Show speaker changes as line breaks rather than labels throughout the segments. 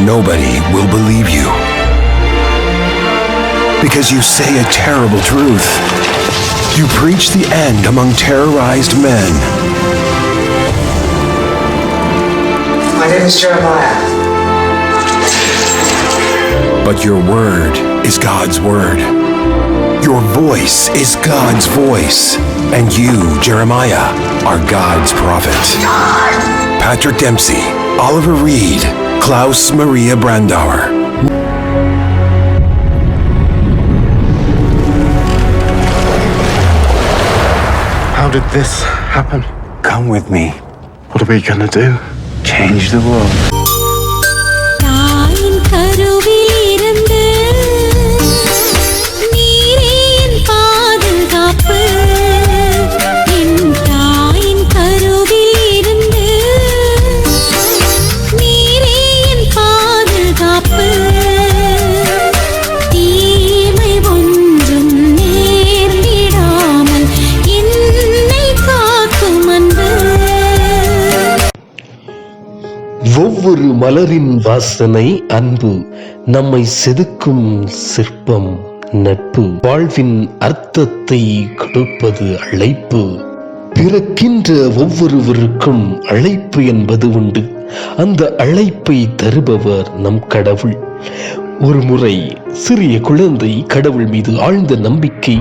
nobody will believe you. Because you say a terrible truth. You preach the end among terrorized men.
My name is Jeremiah.
But your word is God's word. Your voice is God's voice. And you, Jeremiah, are God's prophet. Patrick Dempsey, Oliver Reed, Klaus Maria Brandauer.
How did this happen?
Come with me.
What are we gonna do?
Change the world.
மலரின் வாசனை அன்பு நம்மை செதுக்கும் சிற்பம் நட்பு வாழ்வின் அர்த்தத்தை கொடுப்பது அழைப்பு. பிறக்கின்ற ஒவ்வொருவருக்கும் அழைப்பு என்பது உண்டு. அந்த அழைப்பை தருபவர் நம் கடவுள். ஒரு முறை சிறிய குழந்தை கடவுள் மீது ஆழ்ந்த நம்பிக்கை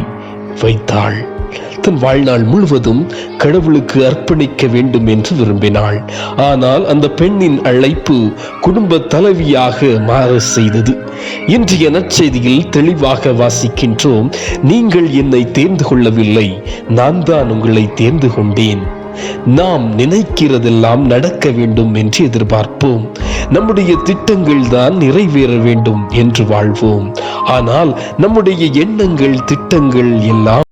வைத்தாள். தன் வாழ்நாள் முழுவதும் கடவுளுக்கு அர்ப்பணிக்க வேண்டும் என்று விரும்பினாள். ஆனால் அந்த பெண்ணின் அழைப்பு குடும்ப தலைவியாக மாற செய்தது. இன்றைய நற்செய்தியில் தெளிவாக வாசிக்கின்றோம் நீங்கள் என்னை தேர்ந்து கொள்ளவில்லை நான் தான் உங்களை தேர்ந்து கொண்டேன். நாம் நினைக்கிறதெல்லாம் நடக்க வேண்டும் என்று எதிர்பார்ப்போம். நம்முடைய திட்டங்கள் தான் நிறைவேற வேண்டும் என்று வாழ்வோம். ஆனால் நம்முடைய எண்ணங்கள் திட்டங்கள் எல்லாம்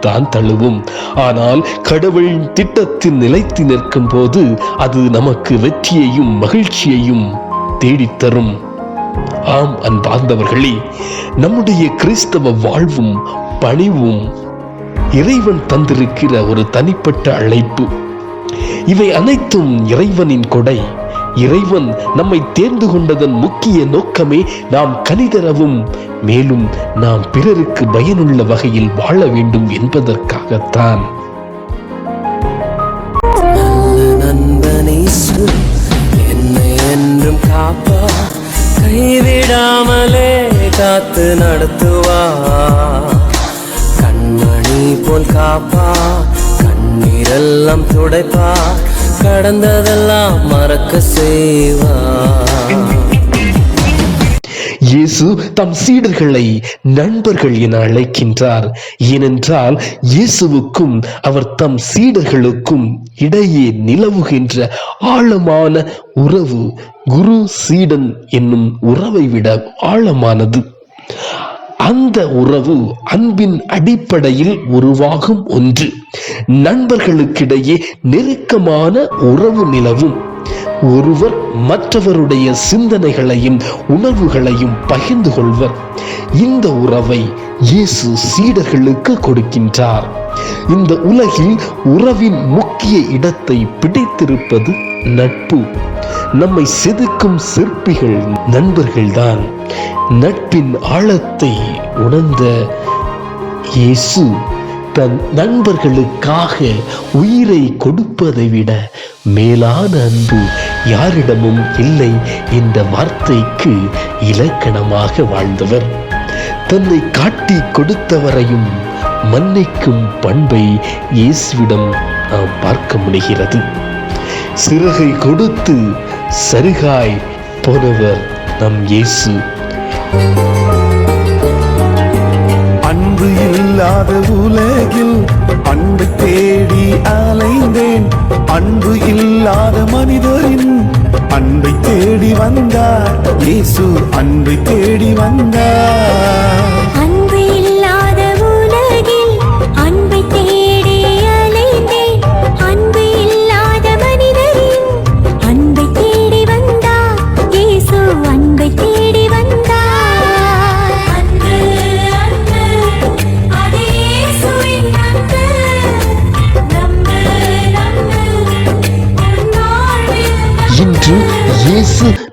தான் தழுவும். ஆனால் கடவுளின் திட்டத்தில் நிலைத்து நிற்கும் போது அது நமக்கு வெற்றியையும் மகிழ்ச்சியையும் தேடித்தரும். ஆம் அன்பார்ந்தவர்களே நம்முடைய கிறிஸ்தவ வாழ்வும் பணிவும் இறைவன் தந்திருக்கிற ஒரு தனிப்பட்ட அழைப்பு. இவை அனைத்தும் இறைவனின் கொடை. இறைவன் நம்மை தேர்ந்து கொண்டதன் முக்கிய நோக்கமே நாம் கனிதரவும் மேலும் நாம் பிறருக்கு பயனுள்ள வகையில் வாழ வேண்டும் என்பதற்காகத்தான்.
என்றும் காப்பா. கைவிடாமலே காத்து நடத்துவா. கண்மணி போல் காப்பா கண்ணீரெல்லாம் துடைப்பா. கடந்ததெல்லாம் மறக்க செய்வா.
இயேசு தம் சீடர்களை நண்பர்கள் என அழைக்கின்றார். ஏனென்றால் இயேசுவுக்கும் அவர் தம் சீடர்களுக்கும் இடையே நிலவுகின்ற ஆழமான உறவு குரு சீடன் என்னும் உறவை விட ஆழமானது. அந்த உறவு அன்பின் அடிப்படையில் உருவாகும் ஒன்று. நண்பர்களுக்கிடையே நெருக்கமான உறவு நிலவும். ஒருவர் மற்றவருடைய சிந்தனைகளையும் உணர்வுகளையும் பகிர்ந்து கொள்வர். இந்த உறவை இயேசு சீடர்களுக்கு கொடுக்கின்றார். இந்த உலகில் உறவின் முக்கிய இடத்தை பிடித்திருப்பது நட்பு. நம்மை செதுக்கும் சிற்பிகள் நண்பர்கள்தான். நட்பின் ஆழத்தை உணர்ந்த இயேசு தன் நண்பர்களுக்காக உயிரை கொடுப்பதை விட மேலான அன்பு யாரிடமும் இல்லை இந்த வார்த்தைக்கு இலக்கணமாக வாழ்ந்தவர். தன்னை காட்டி கொடுத்தவரையும் மன்னிக்கும் பண்பை இயேசுவிடம் நாம் பார்க்க முடிகிறது. சிறகை கொடுத்து சருகாய் போனவர் நம் இயேசு.
அன்பு இல்லாத உலகில் அன்பை தேடி அலைந்தேன். அன்பு இல்லாத மனிதரின் அன்பை தேடி வந்தார். இயேசு அன்பை தேடி வந்தார்.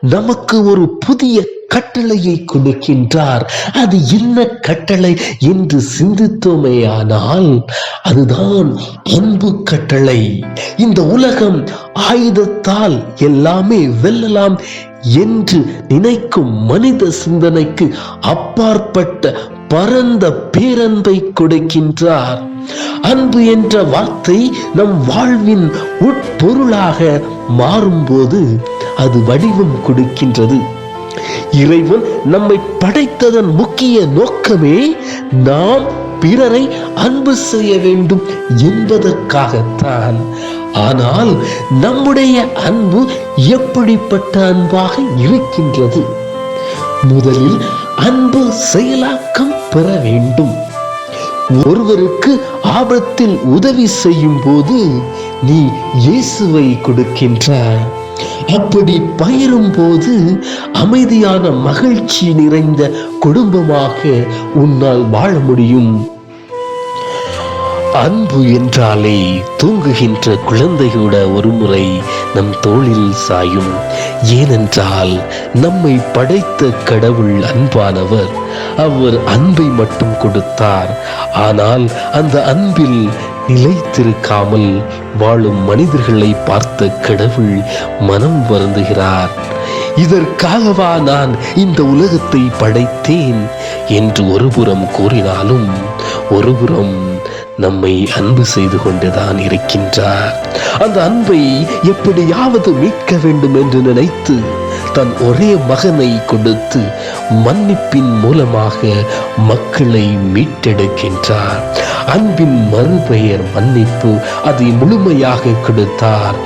நமக்கு ஒரு புதிய கட்டளையை கொடுக்கின்றார். அது என்ன கட்டளை என்று சிந்தித்தோமேயானால் அதுதான் அன்பு கட்டளை. இந்த உலகம் ஆயுதத்தால் எல்லாமே வெல்லலாம் என்று நினைக்கும் மனித சிந்தனைக்கு அப்பாற்பட்ட பரந்த பேரன்பை கொடுக்கின்றார். அன்பு என்ற வார்த்தை நம் வாழ்வின் உட்பொருளாக மாறும்போது அது வடிவம் கொடுக்கின்றது. இறைவன் நம்மை படைத்ததன் முக்கிய நோக்கமே நாம் பிறரை அன்பு செய்ய வேண்டும் என்பதற்காகத்தான். ஆனால் நம்முடைய அன்பு எப்படிப்பட்ட அன்பாக இருக்கின்றது? முதலில் அன்பு செயலாக்கம் பெற வேண்டும். ஒருவருக்கு ஆபத்தில் உதவி செய்யும் போது நீ இயேசுவை கொடுக்கின்றாய். அப்படி பயிரும் போது அமைதியான மகிழ்ச்சி நிறைந்த குடும்பமாக உன்னால் வாழ முடியும். அன்பு என்றாலே தூங்குகின்ற குழந்தையோட ஒருமுறை நம் தோளில் சாயும். ஏனென்றால் நம்மை படைத்த கடவுள் அன்பானவர். அவர் அன்பை மட்டும் கொடுத்தார். ஆனால் அந்த அன்பில் நிலைத்திருக்காமல் வாழும் மனிதர்களை பார்த்த கடவுள் மனம் வருந்துகிறார். இதற்காகவா நான் இந்த உலகத்தை படைத்தேன் என்று ஒருபுறம் கூறினாலும் ஒருபுறம் நம்மை அன்பு செய்து கொண்டுதான் இருக்கின்றார். அந்த அன்பை எப்படியாவது மீட்க வேண்டும் என்று நினைத்து தன் ஒரே மகனை கொடுத்து மன்னிப்பின் மூலமாக மக்களை மீட்டெடுக்கின்றார். அன்பின் மறுபெயர் மன்னிப்பு அதை முழுமையாக கொடுத்தார்.